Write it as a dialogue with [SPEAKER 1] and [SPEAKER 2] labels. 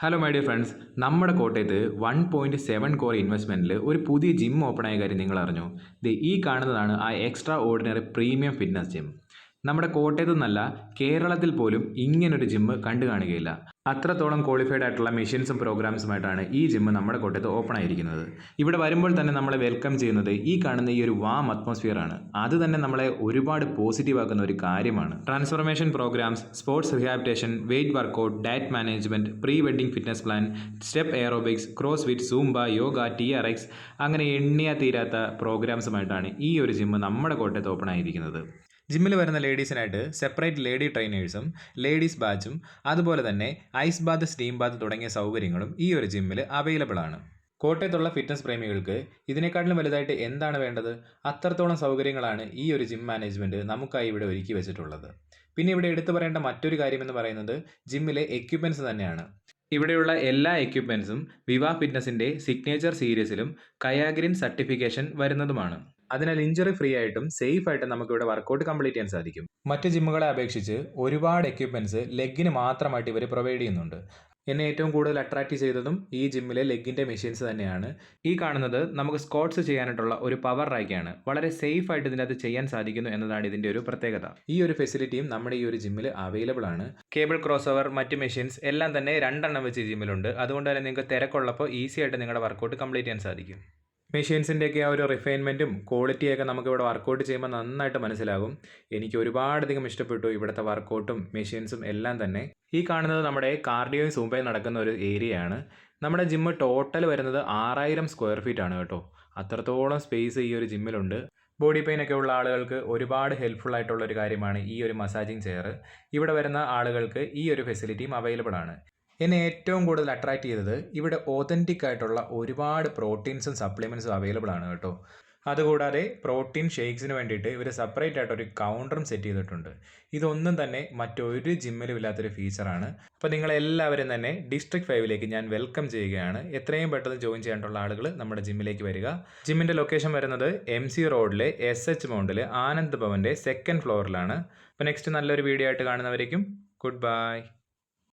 [SPEAKER 1] Hello my dear friends നമ്മുടെ കോട്ടയത്ത് one point seven crore ഇൻവെസ്റ്റ്മെന്റിൽ ഒരു പുതിയ ജിം ഓപ്പൺ ആയ കാര്യം നിങ്ങൾ അറിഞ്ഞു? ദേ ഈ കാണുന്നതാണ് ആ extraordinary premium fitness gym നമ്മുടെ കോട്ടയത്തു നിന്നല്ല കേരളത്തിൽ പോലും ഇങ്ങനൊരു ജിം കണ്ടു കാണുകയില്ല. അത്രത്തോളം ക്വാളിഫൈഡ് ആയിട്ടുള്ള മെഷീൻസും പ്രോഗ്രാംസുമായിട്ടാണ് ഈ ജിമ്മ് നമ്മുടെ കോട്ടയത്ത് ഓപ്പൺ ആയിരിക്കുന്നത്. ഇവിടെ വരുമ്പോൾ തന്നെ നമ്മളെ വെൽക്കം ചെയ്യുന്നത് ഈ കാണുന്ന ഈ ഒരു വാം അറ്റ്മോസ്ഫിയർ ആണ്. അത് തന്നെ നമ്മളെ ഒരുപാട് പോസിറ്റീവ് ആക്കുന്ന ഒരു കാര്യമാണ്. Transformation programmes sports rehabilitation weight workout diet management pre wedding fitness plan step aerobics cross fit Zumba yoga T R X അങ്ങനെ എണ്ണിയാ തീരാത്ത പ്രോഗ്രാംസുമായിട്ടാണ് ഈ ഒരു ജിമ്മ് നമ്മുടെ കോട്ടയത്ത് ഓപ്പൺ ആയിരിക്കുന്നത്. ജിമ്മിൽ വരുന്ന ലേഡീസിനായിട്ട് സെപ്പറേറ്റ് ലേഡി ട്രെയിനേഴ്സും ലേഡീസ് ബാച്ചും അതുപോലെ തന്നെ ഐസ് ബാത്ത് സ്റ്റീം ബാത്ത് തുടങ്ങിയ സൗകര്യങ്ങളും ഈ ഒരു ജിമ്മിൽ അവൈലബിൾ ആണ്. കോട്ടയത്തുള്ള ഫിറ്റ്നസ് പ്രേമികൾക്ക് ഇതിനെക്കാട്ടിലും വലുതായിട്ട് എന്താണ് വേണ്ടത്? അത്രത്തോളം സൗകര്യങ്ങളാണ് ഈ ഒരു ജിം മാനേജ്മെന്റ് നമുക്കായി ഇവിടെ ഒരുക്കി വെച്ചിട്ടുള്ളത്. പിന്നെ ഇവിടെ എടുത്തു പറയേണ്ട മറ്റൊരു കാര്യമെന്ന് പറയുന്നത് ജിമ്മിലെ എക്യുപ്മെന്റ്സ് തന്നെയാണ്. ഇവിടെയുള്ള എല്ലാ എക്യുപ്മെൻസും വിവാ ഫിറ്റ്നസിന്റെ സിഗ്നേച്ചർ സീരീസിലും കയാഗ്രിൻ സർട്ടിഫിക്കേഷൻ വരുന്നതുമാണ്. അതിനാൽ ഇഞ്ചറി ഫ്രീ ആയിട്ടും സേഫ് ആയിട്ടും നമുക്ക് ഇവിടെ വർക്കൗട്ട് കംപ്ലീറ്റ് ചെയ്യാൻ സാധിക്കും. മറ്റ് ജിമ്മുകളെ അപേക്ഷിച്ച് ഒരുപാട് എക്യുപ്മെന്റ്സ് ലെഗിന് മാത്രമായിട്ട് ഇവർ പ്രൊവൈഡ് ചെയ്യുന്നുണ്ട്. എന്നെ ഏറ്റവും കൂടുതൽ അട്രാക്റ്റ് ചെയ്തതും ഈ ജിമ്മിലെ ലെഗിന്റെ മെഷീൻസ് തന്നെയാണ്. ഈ കാണുന്നത് നമുക്ക് സ്കോട്ട്സ് ചെയ്യാനായിട്ടുള്ള ഒരു പവർ റാക്കാണ് വളരെ സേഫ് ആയിട്ട് ഇതിനകത്ത് ചെയ്യാൻ സാധിക്കുന്നു എന്നതാണ് ഇതിന്റെ ഒരു പ്രത്യേകത. ഈ ഒരു ഫെസിലിറ്റിയും നമ്മുടെ ഈ ഒരു ജിമ്മിൽ അവൈലബിൾ ആണ്. കേബിൾ ക്രോസ് ഓവർ മറ്റ് മെഷീൻസ് എല്ലാം തന്നെ രണ്ടെണ്ണം വെച്ച് ജിമ്മിലുണ്ട് അതുകൊണ്ട് തന്നെ നിങ്ങൾക്ക് തിരക്കുള്ളപ്പോൾ ഈസി ആയിട്ട് നിങ്ങളുടെ വർക്കൗട്ട് കംപ്ലീറ്റ് ചെയ്യാൻ സാധിക്കും. മെഷീൻസിന്റെയൊക്കെ ആ ഒരു റിഫൈൻമെന്റും ക്വാളിറ്റിയൊക്കെ നമുക്ക് ഇവിടെ വർക്കൗട്ട് ചെയ്യുമ്പോൾ നന്നായിട്ട് മനസ്സിലാകും. എനിക്ക് ഒരുപാടധികം ഇഷ്ടപ്പെട്ടു ഇവിടുത്തെ വർക്കൗട്ടും മെഷീൻസും എല്ലാം തന്നെ. ഈ കാണുന്നത് നമ്മുടെ കാർഡിയോയും സൂമ്പയും നടക്കുന്ന ഒരു ഏരിയയാണ് നമ്മുടെ ജിമ്മ് ടോട്ടൽ വരുന്നത് ആറായിരം സ്ക്വയർ ഫീറ്റ് ആണ് കേട്ടോ. അത്രത്തോളം സ്പേസ് ഈ ഒരു ജിമ്മിലുണ്ട് ബോഡി പെയിൻ ഒക്കെ ഉള്ള ആളുകൾക്ക് ഒരുപാട് ഹെൽപ്ഫുൾ ആയിട്ടുള്ള ഒരു കാര്യമാണ് ഈ ഒരു മസാജിങ് ചെയർ ഇവിടെ വരുന്ന ആളുകൾക്ക് ഈ ഒരു ഫെസിലിറ്റിയും അവൈലബിൾ ആണ്. എന്നെ ഏറ്റവും കൂടുതൽ അട്രാക്ട് ചെയ്തത് ഇവിടെ ഓതന്റിക് ആയിട്ടുള്ള ഒരുപാട് പ്രോട്ടീൻസും സപ്ലിമെൻസും അവൈലബിൾ ആണ് കേട്ടോ. അതുകൂടാതെ പ്രോട്ടീൻ ഷെയ്ക്സിന് വേണ്ടിയിട്ട് ഇവർ സെപ്പറേറ്റ് ആയിട്ട് ഒരു കൗണ്ടറും സെറ്റ് ചെയ്തിട്ടുണ്ട്. ഇതൊന്നും തന്നെ മറ്റൊരു ജിമ്മിലും ഇല്ലാത്തൊരു ഫീച്ചറാണ് അപ്പോൾ നിങ്ങളെല്ലാവരും തന്നെ ഡിസ്ട്രിക്ട് ഫൈവിലേക്ക് ഞാൻ വെൽക്കം ചെയ്യുകയാണ്. എത്രയും പെട്ടെന്ന് ജോയിൻ ചെയ്യാനുള്ള ആളുകൾ നമ്മുടെ ജിമ്മിലേക്ക് വരിക. ജിമ്മിന്റെ ലൊക്കേഷൻ വരുന്നത് എം സി റോഡിലെ എസ് എച്ച് മൗണ്ടിൽ ആനന്ദ് ഭവന്റെ സെക്കൻഡ് ഫ്ലോറിലാണ് അപ്പോൾ നെക്സ്റ്റ് നല്ലൊരു വീഡിയോ ആയിട്ട് കാണുന്നവരേക്കും ഗുഡ് ബൈ